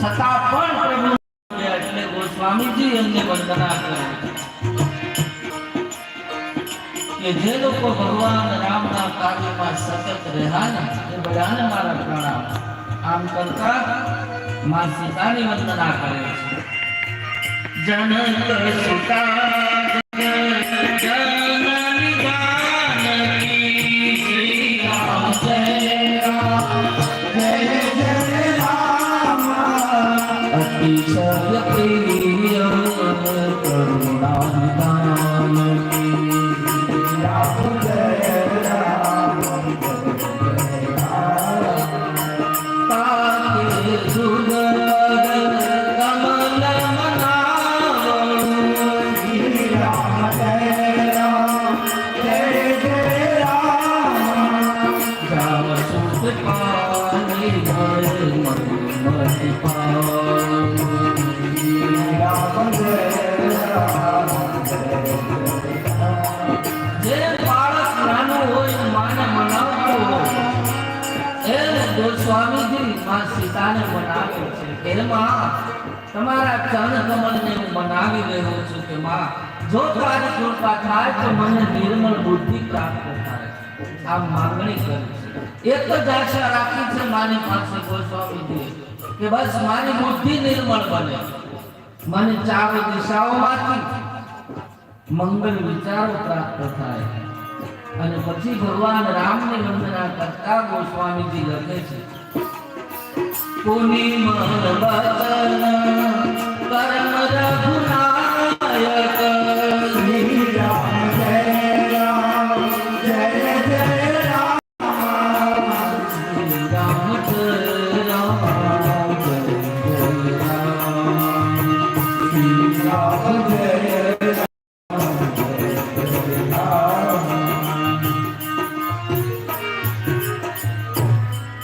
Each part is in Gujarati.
છતાં પણ પ્રભુ એટલે ગોસ્વામીજી એમને વંદના કરે. કે જે લોકો ભગવાન રામના કાર્યમાં સતત રહ્યા ને એ બધાને મારા પ્રણામ. આમ કરતા મા સીતાની વંદના કરે છે. જનક સુતા માં બનાવ્યો છે. હે માં તમારા ચરણ કમળને હું બનાવી રહ્યો છું કે માં, જો તારી કૃપા થાય તો મને નિર્મળ બુદ્ધિ પ્રાપ્ત થાય. આ માંગણી કરી એક જ આશા રાખી છે મારી પાસે ગોસ્વામીજી કે બસ મારી બુદ્ધિ નિર્મળ બને. મને ચાર દિશાઓમાંથી મંગલ વિચારો પ્રાપ્ત થાય. અને પછી ભગવાન રામની વંદના કરતા ગોસ્વામીજી લખે છે પુની મન વચન કર્મ રઘુનાયક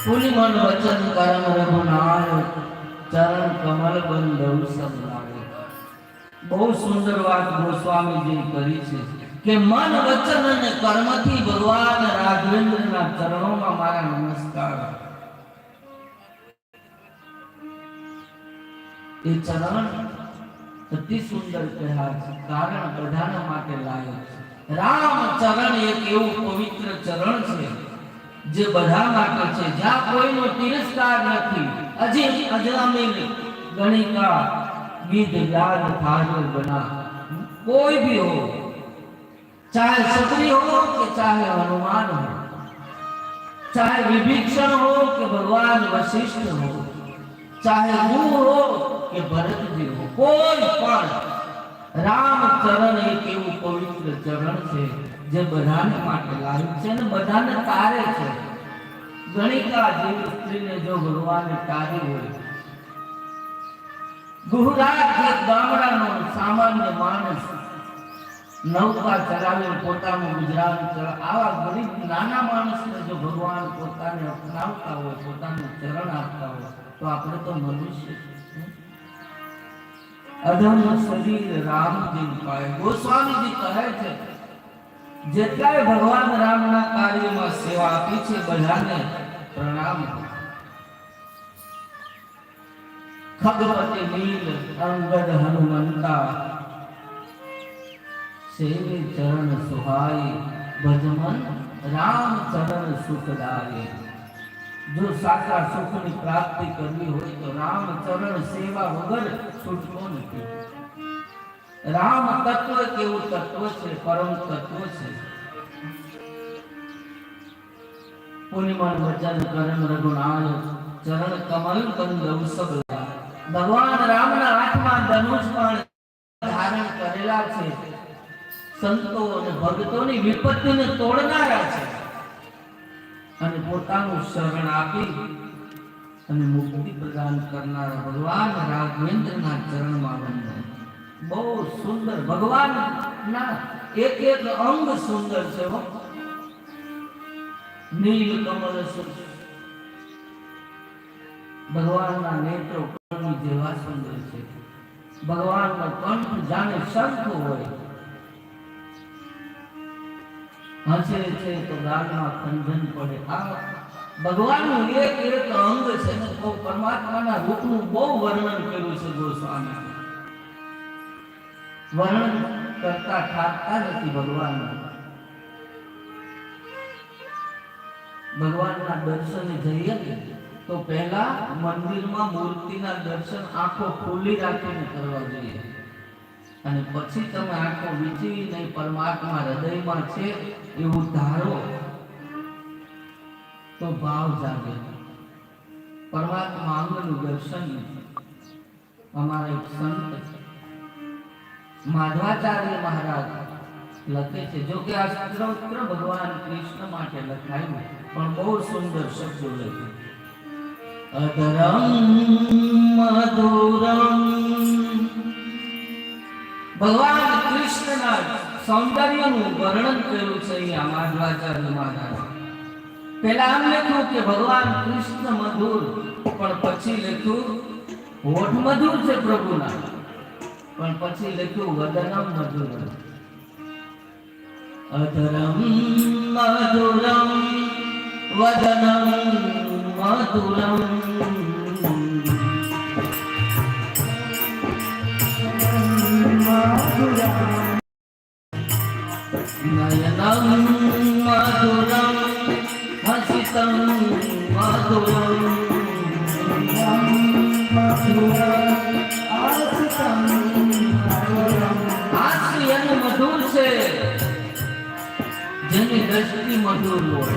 પુલિ મન વચન કર્મ રઘુનાય ચરણ કમલ બંધવ સંભાળે બહુ સુંદર વાત ગોસ્વામીજી કરી છે કે મન વચન અને કર્મથી ભગવાન રાઘવેન્દ્રના ચરણોમાં મારા નમસ્કાર એ ચરણ અતિ સુંદર કહેવાય છે કારણ બધાના માટે લાયક છે રામ ચરણ એક એવું પવિત્ર ચરણ છે જે બધા માટે છે, જ્યાં કોઈનો તિરસ્કાર નથી અજી અજરામી ગણિકા વિદ લાલ થાનો બના. કોઈ ભી હો, ચાહે સત્રી હો કે ચાહે હનુમાન હો, ચાહે વિભીક્ષણ હો કે ભગવાન વશિષ્ઠ હો, ચાહે હું હો કે ભરતજી હો, કોઈ પણ રામ ચરણ એક એવું પવિત્ર ચરણ છે. જે બધાને માટે લાયક છે ને બધાને તારે છે. ગણિકા જેવી સ્ત્રીને જો ભગવાને તારી હોય. ગુહરાજ ગામડાનો સામાન્ય માણસ નૌકા ચલાવે પોતાનું ગુજરાન ચલાવે આવા ગરીબ નાના માણસને જો ભગવાન પોતાને અપનાવતા હોય, પોતાનું ચરણ આપતા હોય, તો આપણે તો મનુષ્ય. અધમ શરીર રામજી પાય. ગોસ્વામીજી કહે છે જેટલાય ભગવાન રામના કાર્યમાં સેવા આપી છે, બધાને પ્રણામ. ખગપતિ નીલ અંગદ હનુમંતા. સેવે ચરણ સુહાય ભજમન રામ ચરણ સુખદાય જો સાચા સુખની પ્રાપ્તિ કરવી હોય તો રામ ચરણ સેવા વગર છૂટકો નથી. રામ તત્વ કેવું તત્વ છે? પરમ તત્વ છે. પુનિમન વચન કરમ રઘુનાય ચરણ કમલ બંધવ સબલા ભગવાન રામના હાથમાં ધનુષ પણ ધારણ કરેલા છે. સંતો અને ભક્તોની વિપત્તિને તોડનારા છે. અને પોતાનું શરણ આપી અને મુક્તિ પ્રદાન કરનારા ભગવાન રાઘવેન્દ્રના ચરણમાં વંદન બહુ સુંદર. ભગવાનના એક એક અંગ સુંદર છે. નીલ કમલ ભગવાનના નેત્રો જેવા સુંદર છે. ભગવાનનો કંઠ જાણે શંખ હોય. હસે છે તો ગાળમાં ખંજન પડે. આ ભગવાનનું એક એક અંગ છે. ને તો પરમાત્માના રૂપનું બહુ વર્ણન કર્યું છે ગોસ્વામી વર્ણન કરતા ઠાકતા નથી ભગવાન. ભગવાનના દર્શને જઈએ ને તો પહેલા મંદિરમાં મૂર્તિના દર્શન આંખો ખુલ્લી રાખીને કરવા જોઈએ. અને પછી તમે આંખો વીચવી નહીં પરમાત્મા હૃદયમાં છે એવું ધારો તો ભાવ જાગે. પરમાત્મા અંગનું દર્શન અમારા એક સંત માધવાચાર્ય મહારાજ લખે છે, જો કે આ સ્ત્રોત્ર ભગવાન કૃષ્ણ માટે લખાયું, પણ બહુ સુંદર શબ્દો લખે અધરમ મધુરમ. ભગવાન કૃષ્ણના સૌંદર્યનું વર્ણન કર્યું છે અહીંયા માધવાચાર્ય મહારાજ. પહેલા આમ લખ્યું કે ભગવાન કૃષ્ણ મધુર, પણ પછી લખ્યું, હોઠ મધુર છે પ્રભુના. પણ પછી લખ્યું વદનમ મધુરમ. અધરમ મધુરમ વદનમ મધુરમ. નયનમ હાસ્ય મધુર છે. જેની દ્રષ્ટિ મધુર હોય.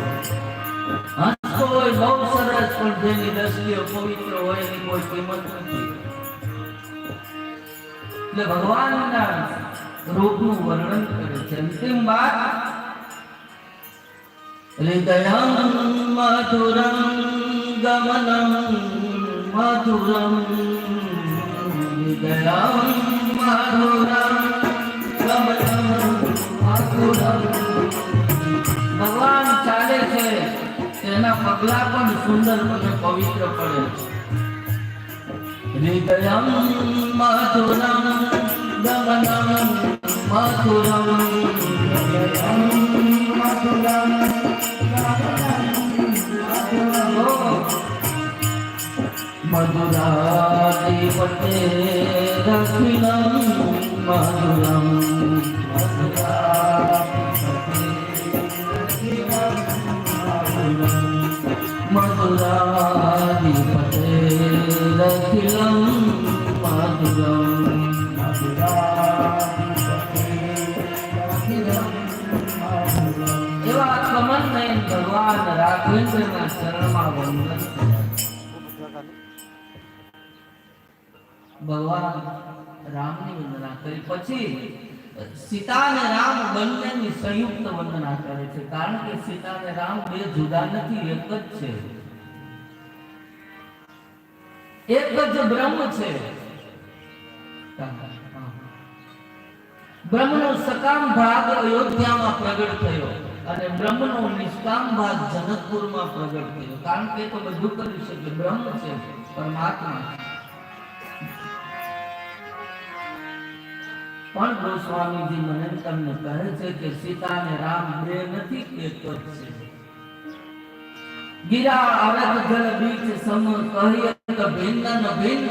હસતો હોય, બહુ સરસ, પણ જેની દ્રષ્ટિ પવિત્ર હોય એની કોઈ કિંમત નથી. એટલે ભગવાનના રૂપનું વર્ણન કરે છે. અંતિમ વાત મધુરમ, ગમનમ મધુરમ, હૃદયમ મધુરમ મધુરમ. ભગવાન ચાલે છે, તેના પગલા પણ સુંદર અને પવિત્ર પડે છે. હૃદયમ મધુરમ ગમનમ મધુરમ. મધુરાધિપતે દક્ષિણમ મધુરમ. ભગવાન રામની વંદના કરી, પછી સીતા અને રામ બંનેની સંયુક્ત વંદના કરે છે. કારણ કે સીતા રામ બે જુદા નથી, એક જ છે. એક જ બ્રહ્મ છે. બ્રહ્મનો સકામ ભાગ અયોધ્યામાં પ્રગટ થયો અને બ્રહ્મનો નિષ્કામ ભાગ જનકપુરમાં પ્રગટ થયો. કારણ કે તો બધું કરી શકે બ્રહ્મ છે, પરમાત્મા પણ ગોસ્વામીજી મને તમને કહે છે કે સીતા અને રામ બે નથી એક જ છે. ગીરા આવે તો જલ બીચ સમ કહીએ તો ભિન્ન ન ભિન્ન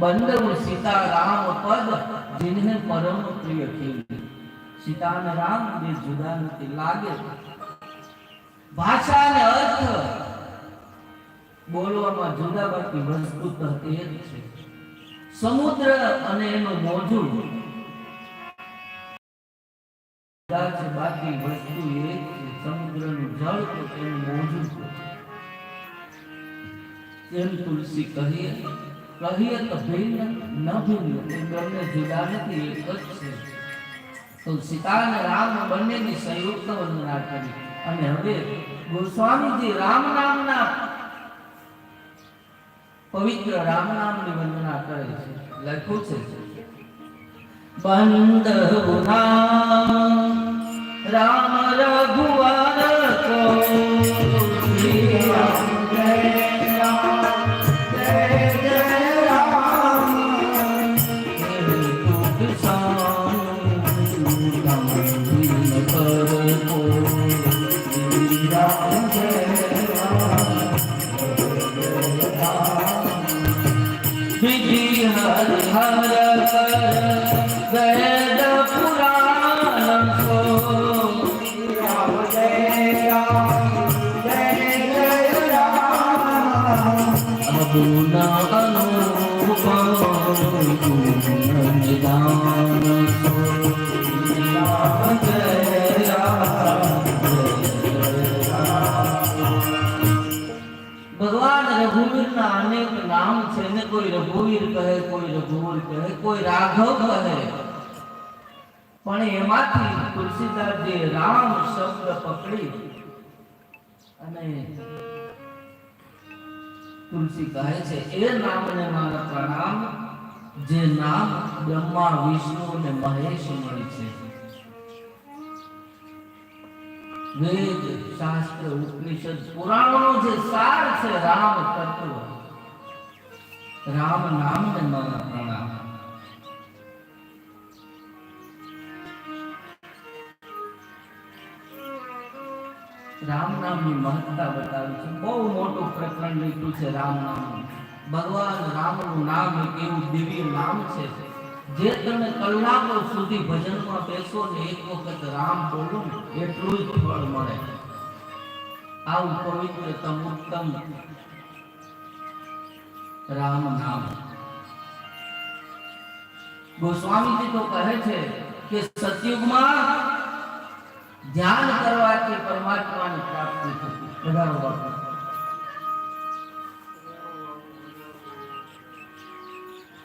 બંદવ સીતા પદ, જિનહે પરમ પ્રિય કીને સીતા રામ બે જુદા નથી લાગે. ભાષા ને અર્થ બોલવામાં જુદા બાકી વસ્તુ તો એ જ છે. સમુદ્ર અને એનું મોજું બાકી વસ્તુ એ સમુદ્રનું જળ તો એનું મોજું છે. તેમ તુલસી કહીએ કહીએ તો ભિન્ન ન ભિન્ન એ બંને જુદા નથી, એક જ છે. તો અને રામ બંનેની સંયુક્ત વંદના કરી. અને હવે ગોસ્વામીજી રામ નામના પવિત્ર રામ નામની વંદના કરે છે. લખ્યું છે બંધુના રામ રઘુવર કો કોઈ રઘુવીર કહે, કોઈ રઘુવીર કહે, કોઈ રાઘવ કહે. પણ એમાંથી તુલસીદાસ જે રામ શબ્દ પકડી અને તુલસી કહે છે, એ નામને મારા પ્રણામ, જે નામ બ્રહ્મા, વિષ્ણુ અને મહેશ મળી છે. વેદ, શાસ્ત્ર, ઉપનિષદ પુરાણો જે સાર છે, રામ તત્વ. રામ નામને મારા પ્રણામ. રામ નામની મહત્તા બતાવી છે. બહુ મોટું પ્રકરણ લીધું છે રામ નામનું. ભગવાન રામનું નામ એક એવું દિવ્ય નામ છે, જે તમે કલાકો સુધી ભજનમાં બેસો ને એક વખત રામ બોલો એટલું જ ફળ મળે. આવું પવિત્રતમ ઉત્તમ રામ નામ. ગોસ્વામીજી તો કહે છે કે સતયુગમાં ધ્યાન કરવાથી પરમાત્માની પ્રાપ્તિ થતી. વધારો બાપુ.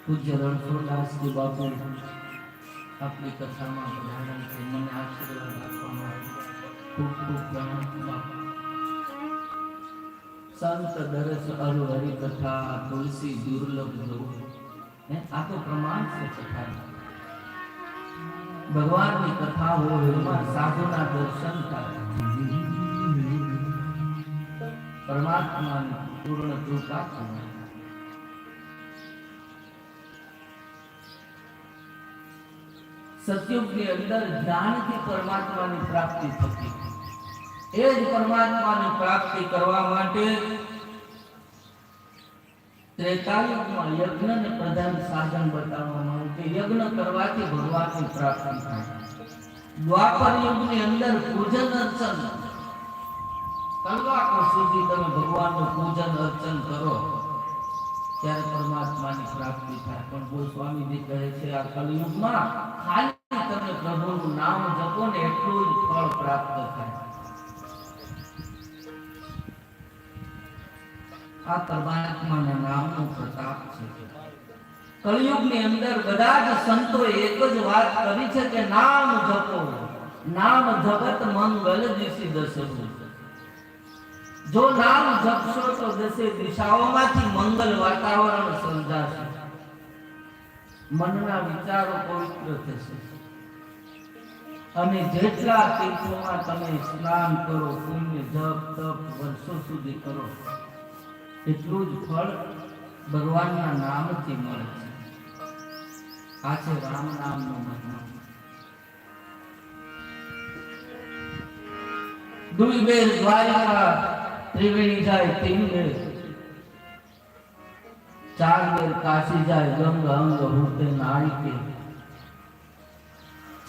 પૂજ્ય રણછોડદાસજી બાપુ, આપની કથામાં છે મને આશીર્વાદ આપવામાં ખૂબ ખૂબ પ્રણામ. સંત દરસ અરુ હરિ કથા તુલસી દુર્લભ લો આ તો પ્રમાણ છે કથાનું. ભગવાનની કથા હોય એમાં સાધુના દર્શન પરમાત્માની પૂર્ણ કૃપા સતયુગની અંદર જ્ઞાનથી પરમાત્માની પ્રાપ્તિ થતી. એ જ પરમાત્માની પ્રાપ્તિ કરવા માટે ત્રેતાયુગમાં યજ્ઞને પ્રધાન સાધન બતાવવામાં આવ્યું. કે યજ્ઞ કરવાથી ભગવાનની પ્રાપ્તિ થાય. દ્વાપર યુગની અંદર પૂજન અર્ચન. કલાકો સુધી તમે ભગવાનનું પૂજન અર્ચન કરો, ત્યારે પરમાત્માની પ્રાપ્તિ થાય. પણ ગોસ્વામીજી કહે છે, આ કલયુગમાં ખાલી તમે પ્રભુનું નામ જપો ને એટલું જ ફળ પ્રાપ્ત થાય. આ પરમાત્માના નામનો પ્રતાપ છે. કળિયુગની અંદર બધા જ સંતો એક જ વાત કરી છે કે નામ જપો. નામ જગત મંગલ દિશી દશો જો નામ જપશો તો દશે દિશાઓમાંથી મંગલ વાતાવરણ સર્જાશે. મનના વિચારો પવિત્ર થશે. અને જેટલા તીર્થોમાં તમે સ્નાન કરો, પુણ્ય જપ તપ વર્ષો સુધી કરો એટલું જ ફળ ભગવાનના નામથી મળે છે. આ છે રામ નામનો મહિમા દુઈ બેર દ્વારિકા, ત્રિવેણી જાય તીન ચાર બેર કાશી જાય, ગંગ, અંગ હુતે નાળી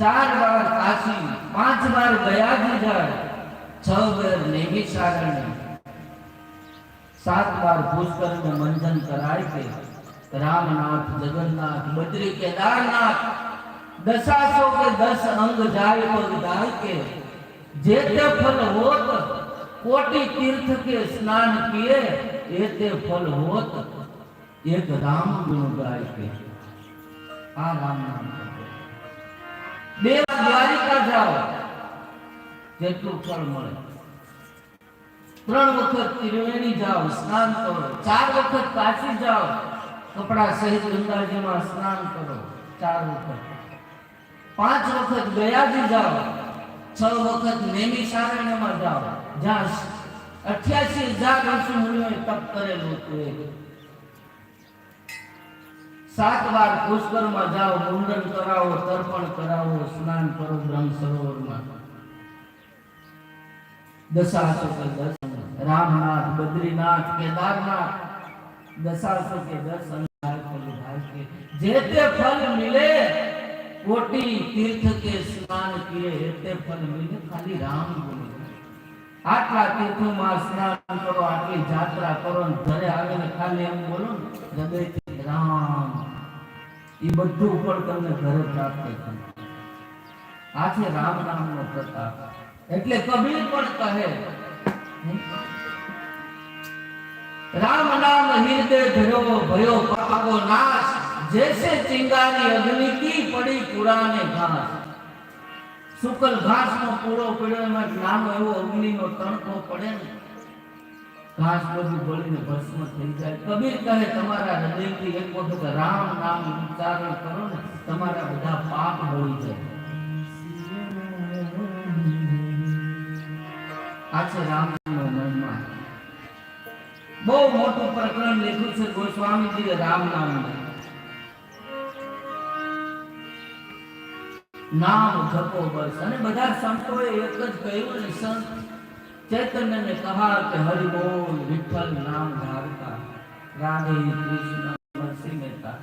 ચાર વાર કાશી, પાંચ બાર ગયાજી જાય, છ બેર નેમી સારણી सात बार भूषकर में मंजन कराए थे। रामनाथ, जगन्नाथ बद्री केदारनाथ दशा सौ के दस अंग जाए पग डाल के जेते फल होत, कोटि तीर्थ के स्नान किए, एते फल होत। एक राम गुण गाय के आ राम नाम देव द्वारिका जाओ। जेतु फल मिले ત્રણ વખત ત્રિવેણી જાઓ, સ્નાન કરો. ચાર વખત કાશી જાઓ, કપડા સહિત ગંગાજીમાં સ્નાન કરો. ચાર વખત. પાંચ વખત ગયાજી જાઓ, છ વખત નેમી સારણ્યમાં જાઓ. જ્યાં અઠ્યાસી હજાર ઋષિ મુનિઓએ તપ કરેલું હતું. સાત વાર પુષ્કરમાં જાઓ, મુંડન કરાવો, તર્પણ કરાવો, સ્નાન કરો બ્રહ્મ સરોવરમાં દશાસો દસ રામનાથ બદ્રીનાથ કેદારનાથ દશાસો કે દસ અંગાર કરો કે જે તે ફલ મિલે કોટી તીર્થ કે સ્નાન કિए તે ફલ મિલે ખાલી રામ બોલે આટલા તીર્થોમાં સ્નાન કરો આટલી જાત્રા કરો ને ઘરે આવીને ખાલી એમ બોલો ને હૃદયથી રામ એ બધું ઉપર તમને ઘરે પ્રાપ્ત થાય આ છે રામ નામનો પ્રતાપ એટલે કબીર પણ કહે રામ નામ હિરદે ધર્યો ભયો પાપો નાશ. જૈસે ચિંગારી અગ્નિ કી પડી પુરાને ઘાસ. સુકલ ઘાસ નો પૂરો પડ્યો એમાં નામ એવો અગ્નિનો તણકો પડે ને. ઘાસ બધું બળીને ભસ્મ થઈ જાય. કબીર કહે, તમારા હૃદયથી એક વખત રામ નામ ઉચ્ચારણ કરો ને, તમારા બધા પાપ હોય જાય. આ છે રામ બહુ મોટું પ્રકરણ લીધું છે ગોસ્વામીજીએ રામ નામ નામ જપો બસ. અને બધા સંતોએ એક જ કહ્યું ને, સંત ચૈતન્યને કહા કે હરિ બોલ. વિઠ્ઠલ નામ ધારતા, રાધે કૃષ્ણ શ્રી મહેતા.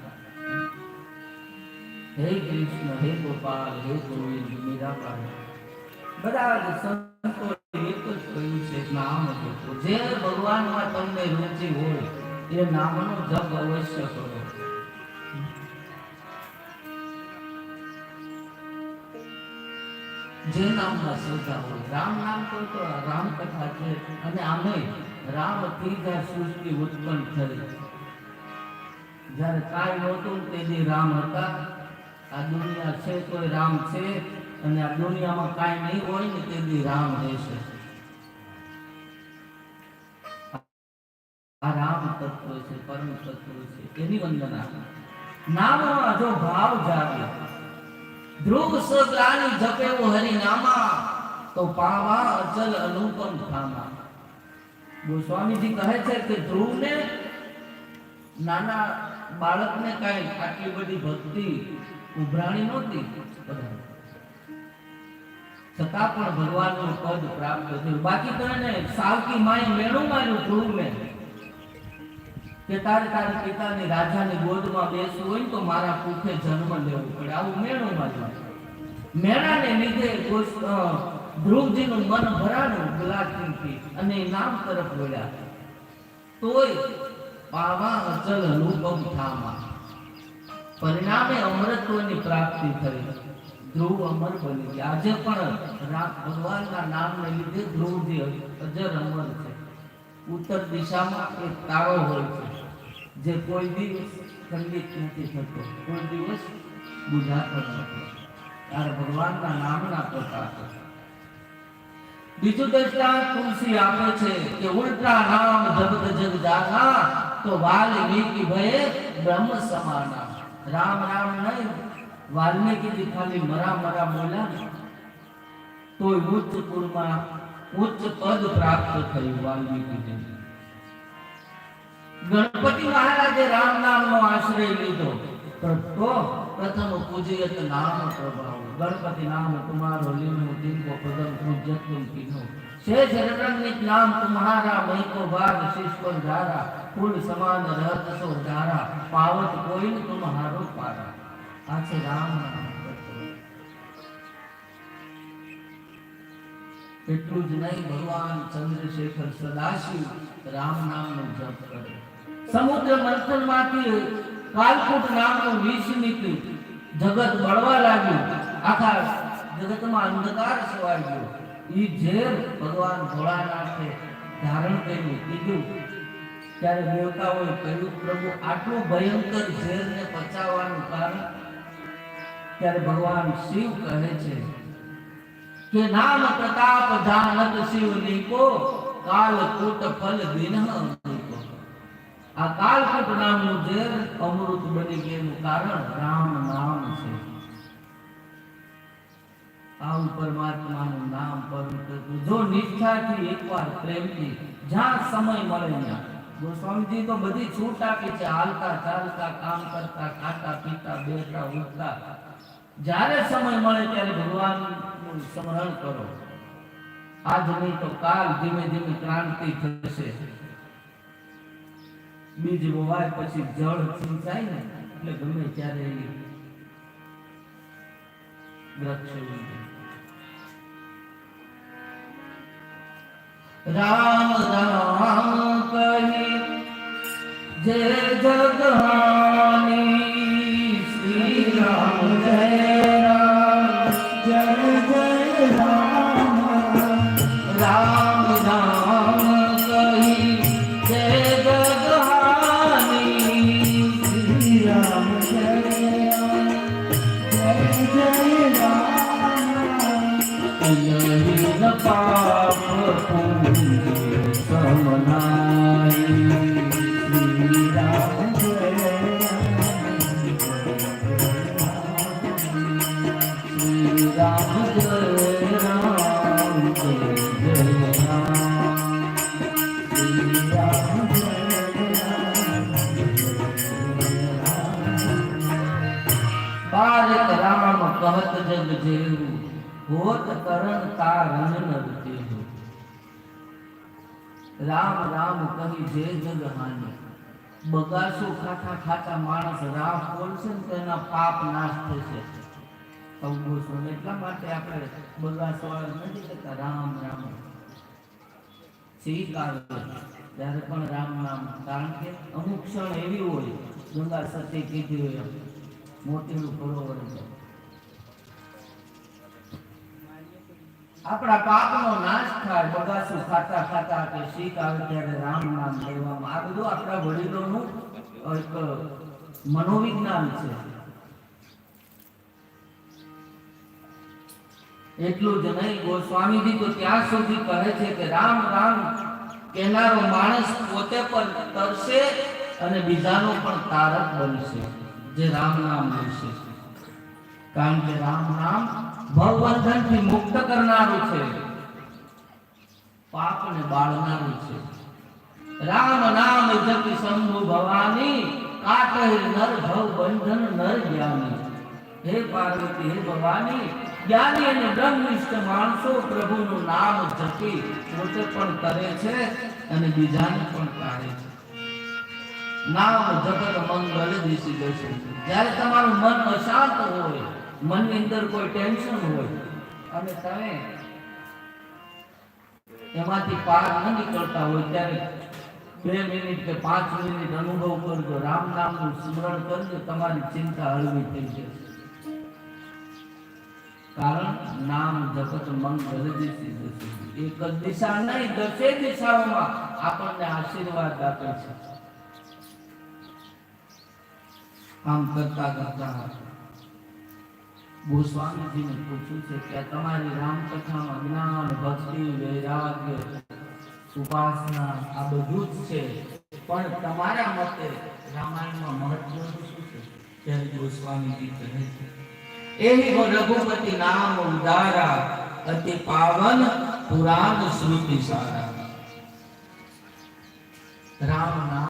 હે કૃષ્ણ, હે ગોપાલ, હે ગોવિંદ, મીરાબાઈ. બધા જ જે ભગવાનમાં તમને રુચિ હોય, એ નામનો જપ અવશ્ય કરો. જે નામના શ્રદ્ધા હોય, રામ નામ કોઈ તો રામ કથા છે, અને આમે રામથી સૃષ્ટિ ઉત્પન્ન થઈ. જ્યારે કાંઈ નહોતું તેથી રામ હતા. આ દુનિયા છે તો રામ છે, અને આ દુનિયામાં કાંઈ નહીં હોય ને તેથી રામ રહેશે. આ રામ તત્વ છે પરમ તત્વ છે, એની વંદના નામમાં જો ભાવ જાગે ધ્રુવ સગલાની જપેવો હરિનામા, તો પાવા અચલ અનુપમ ધામા. ગોસ્વામીજી કહે છે કે ધ્રુવને નાના બાળકને કઈ આટલી બધી ભક્તિ ઉભરાણી નહોતી છતાં પણ ભગવાનનું પદ પ્રાપ્ત થયું. બાકી તો એને સાવકી માય મેળું માર્યું ધ્રુવને. કે તારે તારા પિતાની રાજાની ગોદમાં બેસવું હોય તો મારા પુખે જન્મ લેવો પડે. આવું મેણું માર્યું મેળાને લીધે ધ્રુવજીનું મન ભરાણું ગુલાબથી અને નામ તરફ વળ્યા. તોય પાવા અચલ અનુપમ થામા પરિણામે અમરત્વની પ્રાપ્તિ થઈ. ધ્રુવ અમર બની ગયા. આજે પણ ભગવાનના નામને લીધે ધ્રુવજી અજર અમર છે. ઉત્તર દિશામાં એક તારો હોય છે. જે કોઈ દિવસ ખંડિત નથી થતો, કોઈ દિવસ બુજાતો નથી ત્યારે ભગવાનના નામના પ્રકાર બીજું દ્રષ્ટાંત તુલસી આપે છે કે ઉલટા નામ જગત જગ જાના તો વાલ્મીકી ભયે બ્રહ્મ સમાના. રામ રામ નહીં વાલ્મીકી ખાલી મરા મરા બોલ્યા તોય ઉચ્ચ કુળમાં ઉચ્ચ પદ પ્રાપ્ત થયું વાલ્મીકી गणपति महाराज राम नाम नो आश्रय लीधो तो प्रथम पूजे तो नाम प्रभाव गणपति नाम कुमार होली दिन को पदम पूज्य तुम पीनो शेष रणनीत नाम तुम्हारा मई को बाद शेष को धारा कुल समान रहत सो धारा पावत कोई तुम्हारो पारा आज राम नाम એટલું જ નહીં, ભગવાન ચંદ્રશેખર સદાશિવ રામ નામનો જપ કરે. સમુદ્ર મંથનમાંથી કાલકૂટ નામનું વિષ નીકળ્યું જગત બળવા લાગ્યું. આખા જગતમાં અંધકાર છવાઈ ગયો. એ ઝેર ભગવાન ભોળાનાથે ધારણ કર્યું. કીધું, ત્યારે દેવતાઓએ કહ્યું, પ્રભુ, આટલું ભયંકર ઝેરને પચાવવાનું કારણ? ત્યારે ભગવાન શિવ કહે છે, કે નામ પ્રતાપ જાનત શિવ નીકો કાલકૂટ ફલ દિન અમૃતો આ કાલકટ નામનું ઝેર અમૃત બની ગયેલું કારણ રામ નામ છે. આવું પરમાત્માનું નામ પવિત્ર જો નિષ્ઠાથી એકવાર પ્રેમથી જ્યાં સમય મળે ત્યાં. ગોસ્વામીજી તો બધી છૂટ આપી છે. હાલતા ચાલતા, કામ કરતા, ખાતા, પીતા, બેઠા, ઉઠતા. જ્યારે સમય મળે ત્યારે ભગવાનનું સ્મરણ કરો. આજ નહીં તો કાલ ધીમે ધીમે ક્રાંતિ થશે. બીજ વવાય પછી જળ સિંચાય ને, એટલે ગમે ત્યારે રામ રામ કહી, જય જગહાની, શ્રી રામ જય. હોત કરણ તારણ નર તેવું રામ રામ કહી જે જગ હાની બગાસું ખાતા ખાતા માણસ, રામ બોલશે ને તેના પાપ નાશ થશે. અવગોસો એટલા માટે આપણે બગાસો નથી કરતા રામ રામ. સ્વીકાર ત્યારે પણ રામ નામ કારણ કે અમુક ક્ષણ એવી હોય, ગંગા સતી કીધી હોય એમ. મોતીનું સરોવર છે આપણા પાપનો નાશ થાય બગાસું ખાતા ખાતા કે શીખ આવે ત્યારે રામ નામ લેવામાં આ બધું આપણા વડીલોનું એક મનોવિજ્ઞાન છે. એટલું જ નહીં, ગોસ્વામીજી તો ત્યાં સુધી કહે છે કે રામ રામ, કહેનારો માણસ પોતે પણ તરશે અને બીજાનો પણ તારક બનશે, જે રામ નામ લેશે. કારણ કે રામ નામ ભવબંધનથી મુક્ત કરનારું છે. પાપને બાળનારું છે. રામ નામ જપી શંભુ ભવાની કાટે નર ભવ બંધન નર જ્ઞાની. હે પાર્વતી, હે ભવાની, જ્ઞાની અને બ્રહ્મનિષ્ઠ માણસો પ્રભુનું નામ જપી પોતે પણ કરે છે અને બીજાને પણ કાઢે છે. નામ જગત મંગલ દિશી જશે જ્યારે તમારું મન અશાંત હોય મનની અંદર કોઈ ટેન્શન હોય, અને તમે એમાંથી પાર ન નીકળતા હોય ત્યારે બે મિનિટ કે પાંચ મિનિટ અનુભવ કરજો. રામ નામનું સ્મરણ કરજો, તમારી ચિંતા હળવી થઈ જશે. કારણ નામ જગત મન દિશી જશે. એક જ દિશા નહીં, દસે દિશાઓમાં આપણને આશીર્વાદ આપે છે. આમ કરતા કરતા ગોસ્વામીજીને પૂછ્યું છે કે તમારી રામકથામાં જ્ઞાન, ભક્તિ, વૈરાગ્ય ઉપાસના આ બધું જ છે. પણ તમારા મતે રામાયણમાં મહત્વ શું છે? ત્યારે ગોસ્વામીજી કહે છે, એહી વો રઘુપતિ નામ ઉદારા, અતિ પાવન પુરાણ શ્રુતિ સારા. રામ નામ